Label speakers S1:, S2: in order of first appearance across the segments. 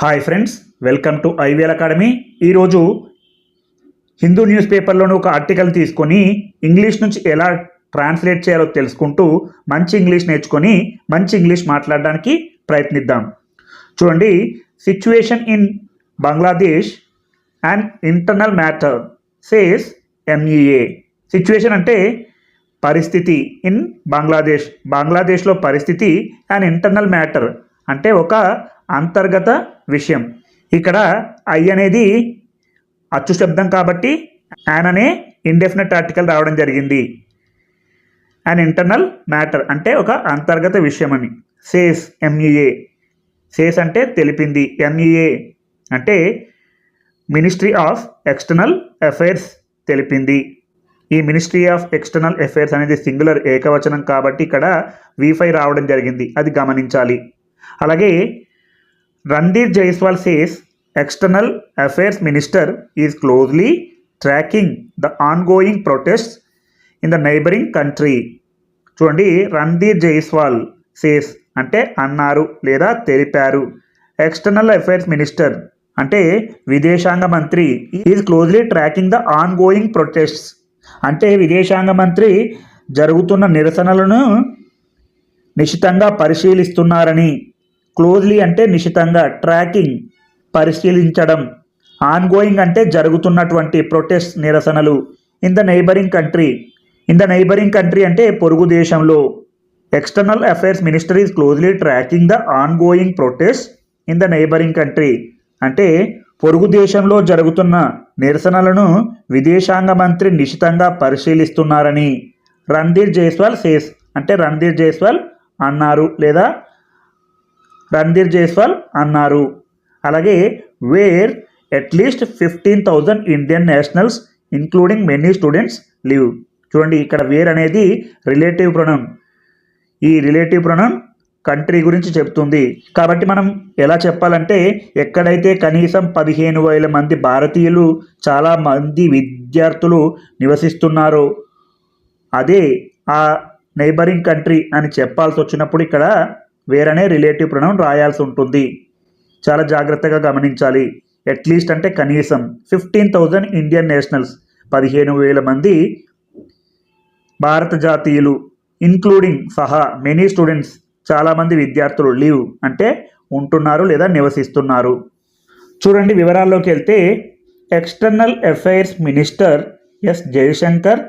S1: Hi friends welcome to IVL academy ఈరోజు Hindu news పేపర్లోని ఒక article తీసుకొని ఇంగ్లీష్ నుంచి ఎలా ట్రాన్స్లేట్ చేయాలో తెలుసుకుంటూ మంచి ఇంగ్లీష్ నేర్చుకొని మంచి ఇంగ్లీష్ మాట్లాడడానికి ప్రయత్నిద్దాం. చూడండి situation in Bangladesh and internal matter says MEA situation అంటే పరిస్థితి ఇన్ బంగ్లాదేశ్ బంగ్లాదేశ్లో పరిస్థితి అండ్ ఇంటర్నల్ మ్యాటర్ అంటే ఒక అంతర్గత విషయం. ఇక్కడ ఐ అనేది అచ్చు శబ్దం కాబట్టి యాన్ అనే ఇండెఫినెట్ ఆర్టికల్ రావడం జరిగింది. అండ్ ఇంటర్నల్ మ్యాటర్ అంటే ఒక అంతర్గత విషయం అని. సేస్ ఎంఈఏ సేస్ అంటే తెలిపింది. ఎంఈఏ అంటే మినిస్ట్రీ ఆఫ్ ఎక్స్టర్నల్ అఫైర్స్ తెలిపింది. ఈ మినిస్ట్రీ ఆఫ్ ఎక్స్టర్నల్ అఫైర్స్ అనేది సింగులర్ ఏకవచనం కాబట్టి ఇక్కడ వీఫై రావడం జరిగింది. అది గమనించాలి. అలాగే Randhir Jaiswal says external affairs minister is closely tracking the ongoing protest in the neighbouring country చూడండి రణ్ధీర్ జైస్వాల్ సేస్ అంటే అన్నారు లేదా తెలిపారు. ఎక్స్టర్నల్ అఫైర్స్ మినిస్టర్ అంటే విదేశాంగ మంత్రి is closely tracking the on going protests అంటే విదేశాంగ మంత్రి జరుగుతున్న నిరసనలను నిశితంగా పరిశీలిస్తున్నారని క్లోజ్లీ అంటే నిశితంగా ట్రాకింగ్ పరిశీలించడం ఆన్గోయింగ్ అంటే జరుగుతున్నటువంటి ప్రొటెస్ట్ నిరసనలు. In the neighbouring country in the neighbouring country అంటే పొరుగు దేశంలో. External affairs minister is closely tracking the ongoing protest in the neighbouring country అంటే పొరుగు దేశంలో జరుగుతున్న నిరసనలను విదేశాంగ మంత్రి నిశితంగా పరిశీలిస్తున్నారని రణ్ధీర్ జైస్వాల్ సేస్ అంటే రణ్ధీర్ జైస్వాల్ అన్నారు లేదా రణధీర్ జైస్వాల్ అన్నారు. అలాగే where at least fifteen thousand Indian nationals including many students live చూడండి ఇక్కడ వేర్ అనేది రిలేటివ్ ప్రొనౌన్ ఈ రిలేటివ్ ప్రొనౌన్ కంట్రీ గురించి చెప్తుంది. కాబట్టి మనం ఎలా చెప్పాలంటే ఎక్కడైతే కనీసం పదిహేను వేల మంది భారతీయులు చాలా మంది విద్యార్థులు నివసిస్తున్నారో అదే ఆ నైబరింగ్ కంట్రీ అని చెప్పాల్సి వచ్చినప్పుడు ఇక్కడ వేరనే రిలేటివ్ ప్రొనౌన్ రాయాల్సి ఉంటుంది. చాలా జాగ్రత్తగా గమనించాలి. అట్లీస్ట్ అంటే కనీసం ఫిఫ్టీన్ థౌజండ్ ఇండియన్ నేషనల్స్ పదిహేను వేల మంది భారత జాతీయులు ఇన్క్లూడింగ్ సహా మెనీ స్టూడెంట్స్ చాలామంది విద్యార్థులు లీవ్ అంటే ఉంటున్నారు లేదా నివసిస్తున్నారు. చూడండి వివరాల్లోకి వెళ్తే external affairs minister S Jaishankar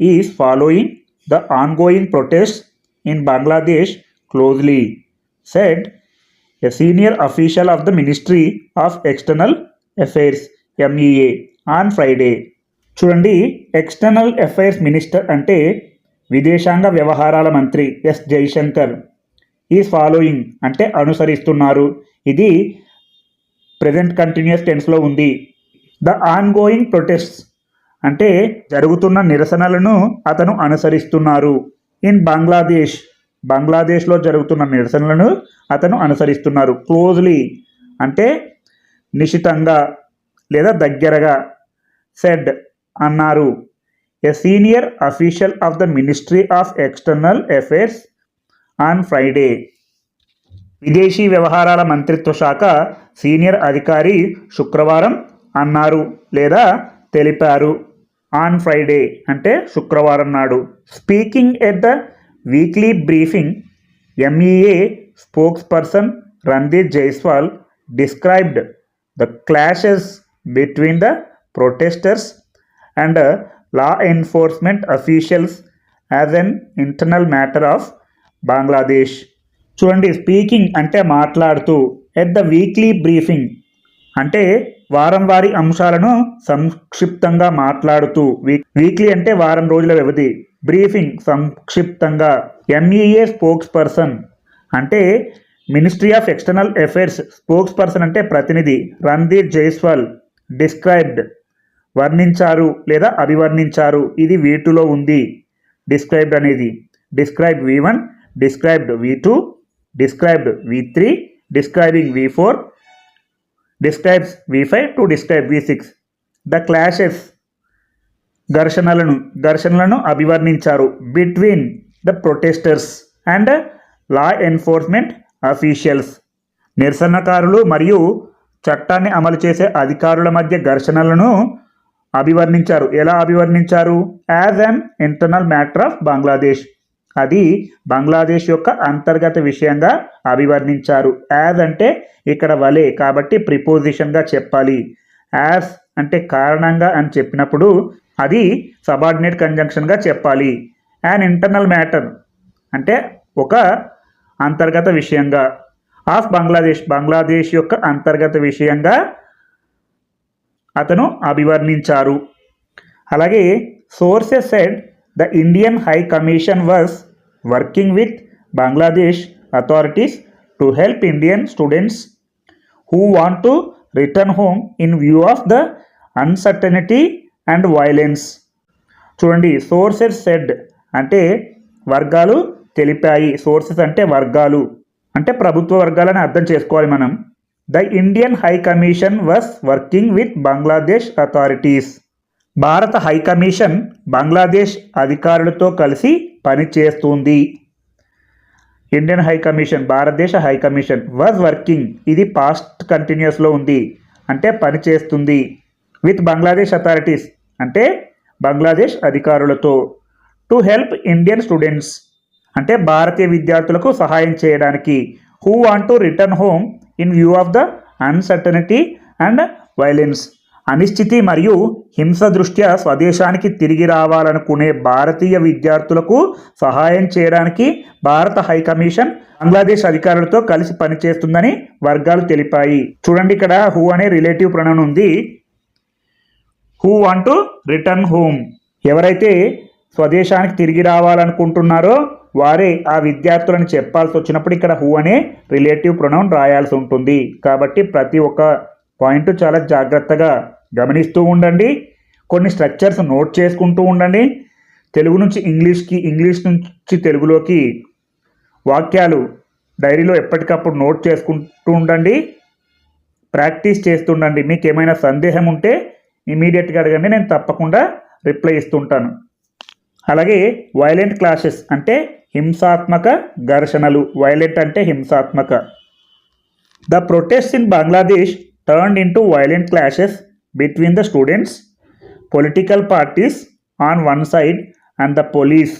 S1: is following the ongoing protest in Bangladesh closely said a senior official of the ministry of external affairs MEA on Friday చూడండి ఎక్స్టర్నల్ అఫైర్స్ మినిస్టర్ అంటే విదేశాంగ వ్యవహారాల మంత్రి ఎస్ జైశంకర్ ఈజ్ ఫాలోయింగ్ అంటే అనుసరిస్తున్నారు. ఇది present continuous టెన్స్లో ఉంది. The on going protest అంటే జరుగుతున్న నిరసనలను అతను అనుసరిస్తున్నారు. ఇన్ బంగ్లాదేశ్ బంగ్లాదేశ్లో జరుగుతున్న నిరసనలను అతను అనుసరిస్తున్నారు. క్లోజ్లీ అంటే నిశితంగా లేదా దగ్గరగా సెడ్ అన్నారు. A senior official of the ministry of external affairs on Friday విదేశీ వ్యవహారాల మంత్రిత్వ శాఖ సీనియర్ అధికారి శుక్రవారం అన్నారు లేదా తెలిపారు. ఆన్ ఫ్రైడే అంటే శుక్రవారం నాడు. Speaking at the weekly briefing MEA spokesperson Randeep Jaiswal described the clashes between the protesters and law enforcement officials as an internal matter of Bangladesh. చూడండి స్పీకింగ్ అంటే మాట్లాడుతూ ఎట్ ద వీక్లీ బ్రీఫింగ్ అంటే వారం వారి అంశాలను సంక్షిప్తంగా మాట్లాడుతూ వీక్ వీక్లీ అంటే వారం రోజుల వ్యవధి. బ్రీఫింగ్ సంక్షిప్తంగా ఎంఈఏ స్పోక్స్ పర్సన్ అంటే ministry of external affairs spokesperson అంటే ప్రతినిధి రణ్ధీర్ జైస్వాల్ డిస్క్రైబ్డ్ వర్ణించారు లేదా అభివర్ణించారు. ఇది వీటిలో ఉంది. డిస్క్రైబ్డ్ అనేది. Describe V one described V two described V three describing V four describes V five to describe V six the clashes ఘర్షణలను ఘర్షణలను అభివర్ణించారు. Between the protesters and law enforcement officials నిరసనకారులు మరియు చట్టాన్ని అమలు చేసే అధికారుల మధ్య ఘర్షణలను అభివర్ణించారు. ఎలా అభివర్ణించారు? As an internal matter of Bangladesh అది బంగ్లాదేశ్ యొక్క అంతర్గత విషయంగా అభివర్ణించారు. యాజ్ అంటే ఇక్కడ వలే కాబట్టి ప్రిపోజిషన్గా చెప్పాలి. యాజ్ అంటే కారణంగా అని చెప్పినప్పుడు అది సబార్డినేట్ కంజంక్షన్గా చెప్పాలి. యాన్ ఇంటర్నల్ మ్యాటర్ అంటే ఒక అంతర్గత విషయంగా. ఆఫ్ బంగ్లాదేశ్ బంగ్లాదేశ్ యొక్క అంతర్గత విషయంగా అతను అభివర్ణించారు. అలాగే sources said the Indian high commission was working with Bangladesh authorities to help Indian students who want to return home in view of the uncertainty and violence చూడండి సోర్సెస్ సెడ్ అంటే వర్గాలు తెలిపాయి. సోర్సెస్ అంటే వర్గాలు. అంటే ప్రభుత్వ వర్గాలని అర్థం చేసుకోవాలి మనం. The Indian high commission was working with Bangladesh authorities భారత హై కమిషన్ బంగ్లాదేశ్ అధికారులతో కలిసి పనిచేస్తుంది. ఇండియన్ హై కమిషన్ భారతదేశ హై కమిషన్ వాజ్ వర్కింగ్ ఇది పాస్ట్ కంటిన్యూస్లో ఉంది. అంటే పనిచేస్తుంది విత్ బంగ్లాదేశ్ అథారిటీస్ అంటే బంగ్లాదేశ్ అధికారులతో. టు హెల్ప్ ఇండియన్ స్టూడెంట్స్ అంటే భారతీయ విద్యార్థులకు సహాయం చేయడానికి. Who want to return home in view of the uncertainty and violence అనిశ్చితి మరియు హింస దృష్ట్యా స్వదేశానికి తిరిగి రావాలనుకునే భారతీయ విద్యార్థులకు సహాయం చేయడానికి భారత హైకమిషన్ బంగ్లాదేశ్ అధికారులతో కలిసి పనిచేస్తుందని వర్గాలు తెలిపాయి. చూడండి ఇక్కడ హూ అనే రిలేటివ్ ప్రణం ఉంది. Who want to return home. ఎవరైతే స్వదేశానికి తిరిగి రావాలనుకుంటున్నారో వారే ఆ విద్యార్థులను చెప్పాల్సి వచ్చినప్పుడు ఇక్కడ హూ అనే రిలేటివ్ ప్రొనౌన్ రాయాల్సి ఉంటుంది. కాబట్టి ప్రతి ఒక్క పాయింట్ చాలా జాగ్రత్తగా గమనిస్తూ ఉండండి. కొన్ని స్ట్రక్చర్స్ నోట్ చేసుకుంటూ ఉండండి. తెలుగు నుంచి ఇంగ్లీష్కి ఇంగ్లీష్ నుంచి తెలుగులోకి వాక్యాలు డైరీలో ఎప్పటికప్పుడు నోట్ చేసుకుంటూ ఉండండి. ప్రాక్టీస్ చేస్తుండండి. మీకు ఏమైనా సందేహం ఉంటే ఇమీడియట్గా అడగండి. నేను తప్పకుండా రిప్లై ఇస్తుంటాను. అలాగే వైలెంట్ క్లాషెస్ అంటే హింసాత్మక ఘర్షణలు. వైలెంట్ అంటే హింసాత్మక. The protest in Bangladesh turn into violent clashes between the students political parties on one side and the police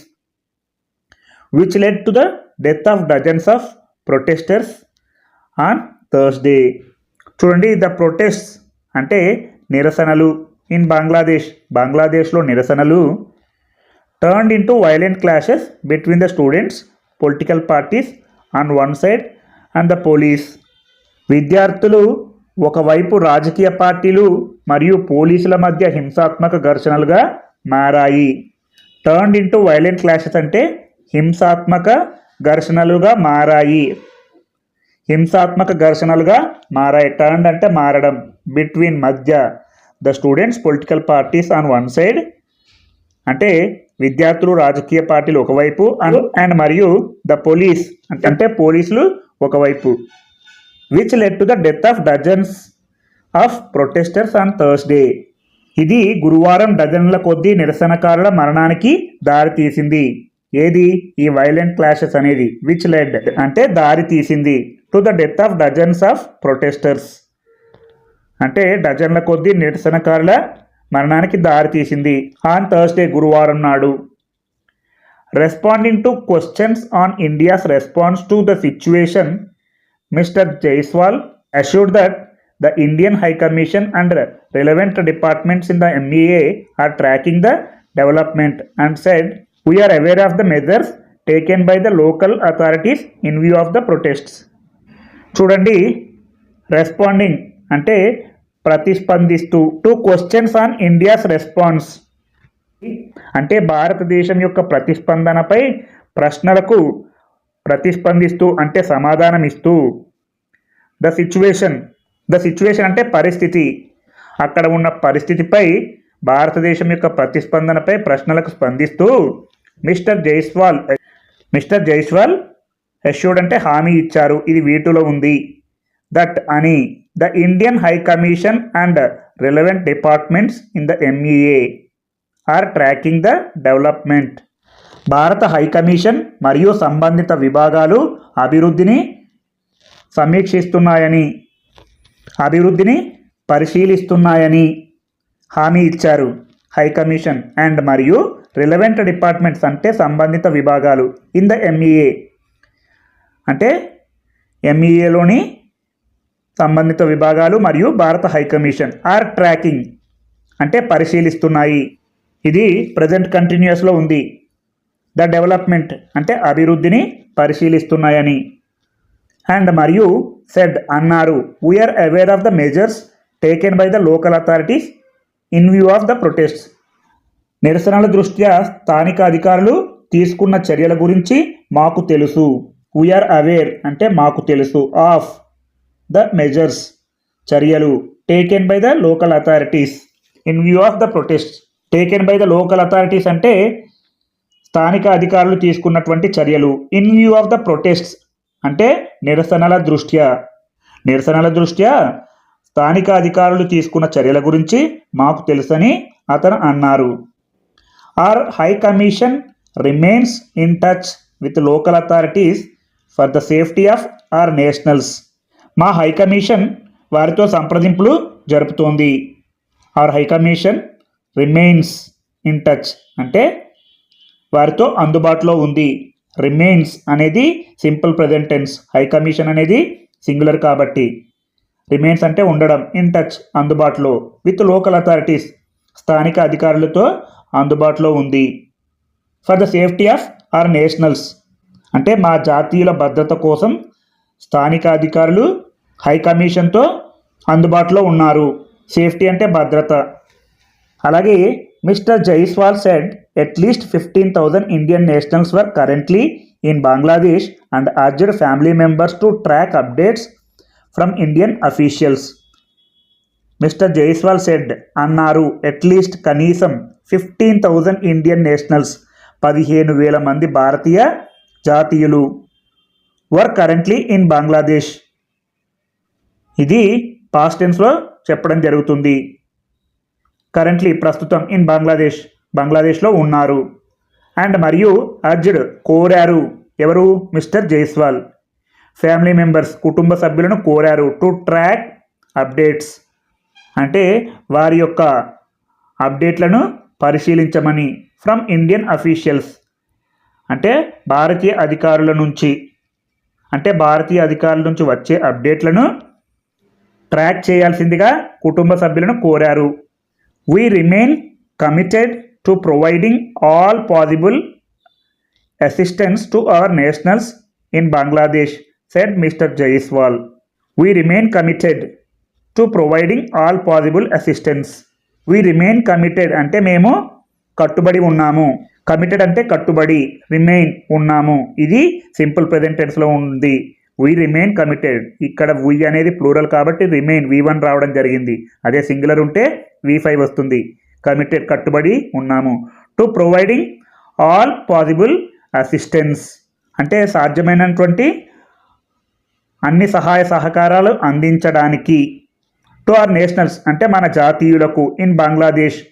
S1: which led to the death of dozens of protesters on Thursday చూడండి the protest అంటే నిరసనలు in Bangladesh బంగ్లాదేశ్లో నిరసనలు turned into violent clashes between the students political parties on one side and the police విద్యార్థులు ఒకవైపు రాజకీయ పార్టీలు మరియు పోలీసుల మధ్య హింసాత్మక ఘర్షణలుగా మారాయి. టర్న్డ్ ఇంటూ వైలెంట్ క్లాషెస్ అంటే హింసాత్మక ఘర్షణలుగా మారాయి. హింసాత్మక ఘర్షణలుగా మారాయి. టర్న్ అంటే మారడం. బిట్వీన్ మధ్య. The students political parties on one side అంటే విద్యార్థులు రాజకీయ పార్టీలు ఒకవైపు అండ్ అండ్ మరియు ద పోలీస్ అంటే అంటే పోలీసులు ఒకవైపు. Which led to the death of dozens of protesters on Thursday ఇది గురువారం డజన్ల కొద్దీ నిరసనకారుల మరణానికి దారి తీసింది ఏది? ఈ వైలెంట్ క్లాషెస్ అనేది. విచ్ లెడ్ అంటే దారి తీసింది to the death of dozens of protesters అంటే డజన్ల కొద్దీ నిరసనకారుల మరణానికి దారితీసింది. ఆన్ థర్స్డే గురువారం నాడు. Responding to questions on India's response to the situation Mr Jaiswal assured that the Indian High Commission and relevant departments in the MEA are tracking the development and said we are aware of the measures taken by the local authorities in view of the protests చూడండి responding అంటే ప్రతిస్పందిస్తూ to questions on India's response అంటే భారతదేశం యొక్క ప్రతిస్పందనపై ప్రశ్నలకు ప్రతిస్పందిస్తూ అంటే సమాధానం ఇస్తూ ద సిచ్యువేషన్ ద సిచ్యువేషన్ అంటే పరిస్థితి. అక్కడ ఉన్న పరిస్థితిపై భారతదేశం యొక్క ప్రతిస్పందనపై ప్రశ్నలకు స్పందిస్తూ Mr Jaiswal Mr Jaiswal assured అంటే హామీ ఇచ్చారు ఇది వీటిలో ఉంది. దట్ అని the Indian High Commission and relevant departments in the MEA are tracking the development. భారత హై కమిషన్ మరియు సంబంధిత విభాగాలు అభివృద్ధిని సమీక్షిస్తున్నాయని అభివృద్ధిని పరిశీలిస్తున్నాయని హామీ ఇచ్చారు హై కమిషన్ అండ్ మరియు రిలవెంట్ డిపార్ట్మెంట్స్ అంటే సంబంధిత విభాగాలు ఇన్ ద ఎంఈఏ అంటే ఎంఈఏలోని సంబంధిత విభాగాలు మరియు భారత హై కమిషన్ ఆర్ ట్రాకింగ్ అంటే పరిశీలిస్తున్నాయి. ఇది ప్రజెంట్ కంటిన్యూస్లో ఉంది. ద డెవలప్మెంట్ అంటే అభివృద్ధిని పరిశీలిస్తున్నాయని. అండ్ మరియు సెడ్ అన్నారు we are aware of the measures taken by the local authorities in view of the protest నిరసనల దృష్ట్యా స్థానిక అధికారులు తీసుకున్న చర్యల గురించి మాకు తెలుసు. వీఆర్ అవేర్ అంటే మాకు తెలుసు. ఆఫ్ ద మెజర్స్ చర్యలు taken by the local authorities in view of the protest taken by the local authorities అంటే స్థానిక అధికారులు తీసుకున్నటువంటి చర్యలు in view of the protests అంటే నిరసనల దృష్ట్యా. నిరసనల దృష్ట్యా స్థానిక అధికారులు తీసుకున్న చర్యల గురించి మాకు తెలుసని అతను అన్నారు. Our High Commission remains in touch with local authorities for the safety of our nationals మా హై కమిషన్ వారితో సంప్రదింపులు జరుపుతోంది. Our High Commission remains in touch అంటే వారితో అందుబాటులో ఉంది. రిమైన్స్ అనేది simple present tense. High Commission అనేది సింగులర్ కాబట్టి. రిమైన్స్ అంటే ఉండడం ఇన్ టచ్ అందుబాటులో విత్ లోకల్ అథారిటీస్ స్థానిక అధికారులతో అందుబాటులో ఉంది. For the safety of our nationals. అంటే మా జాతీయుల భద్రత కోసం స్థానిక అధికారులు హై కమిషన్తో అందుబాటులో ఉన్నారు. సేఫ్టీ అంటే భద్రత. అలాగే Mister Jaiswal said at least fifteen thousand Indian nationals were currently in Bangladesh and urged family members to track updates from Indian officials Mister Jaiswal said అన్నారు అట్లీస్ట్ కనీసం ఫిఫ్టీన్ థౌజండ్ ఇండియన్ నేషనల్స్ పదిహేను వేల మంది భారతీయ జాతీయులు were currently in Bangladesh ఇది past టెన్స్లో చెప్పడం జరుగుతుంది. కరెంట్లీ ప్రస్తుతం ఇన్ బంగ్లాదేశ్ బంగ్లాదేశ్లో ఉన్నారు. అండ్ మరియు అర్జుడ్ కోరారు. ఎవరు? మిస్టర్ జైస్వాల్. ఫ్యామిలీ మెంబర్స్ కుటుంబ సభ్యులను కోరారు. To track updates. అంటే వారి యొక్క అప్డేట్లను పరిశీలించమని. From Indian officials. అంటే భారతీయ అధికారుల నుంచి. అంటే భారతీయ అధికారుల నుంచి వచ్చే అప్డేట్లను ట్రాక్ చేయాల్సిందిగా కుటుంబ సభ్యులను కోరారు. We remain committed to providing all possible assistance to our nationals in Bangladesh said Mr Jaiswal we remain committed to providing all possible assistance we remain committed అంటే మేము కట్టుబడి ఉన్నాము. కమిటెడ్ అంటే కట్టుబడి రిమైన్ ఉన్నాము. ఇది సింపుల్ ప్రజెంట్ టెన్స్లో ఉంది. వీ రిమైన్ కమిటెడ్ ఇక్కడ వీ అనేది ప్లూరల్ కాబట్టి రిమైన్ వి వన్ రావడం జరిగింది. అదే సింగులర్ ఉంటే వి ఫైవ్ వస్తుంది. కమిటెడ్ కట్టుబడి ఉన్నాము. To providing all possible assistance అంటే సాధ్యమైనటువంటి అన్ని సహాయ సహకారాలు అందించడానికి. టు ఆర్ నేషనల్స్ అంటే మన జాతీయులకు ఇన్ బంగ్లాదేశ్.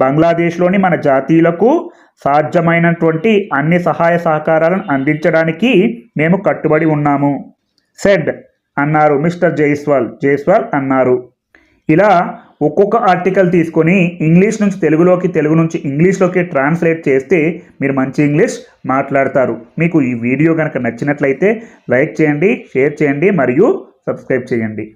S1: బంగ్లాదేశ్లోని మన జాతీయులకు సాధ్యమైనటువంటి అన్ని సహాయ సహకారాలను అందించడానికి మేము కట్టుబడి ఉన్నాము. సెడ్ అన్నారు మిస్టర్ జైస్వాల్. జైస్వాల్ అన్నారు. ఇలా ఒక్కొక్క ఆర్టికల్ తీసుకొని ఇంగ్లీష్ నుంచి తెలుగులోకి తెలుగు నుంచి ఇంగ్లీష్లోకి ట్రాన్స్లేట్ చేస్తే మీరు మంచి ఇంగ్లీష్ మాట్లాడతారు. మీకు ఈ వీడియో కనుక నచ్చినట్లయితే లైక్ చేయండి షేర్ చేయండి మరియు సబ్స్క్రైబ్ చేయండి.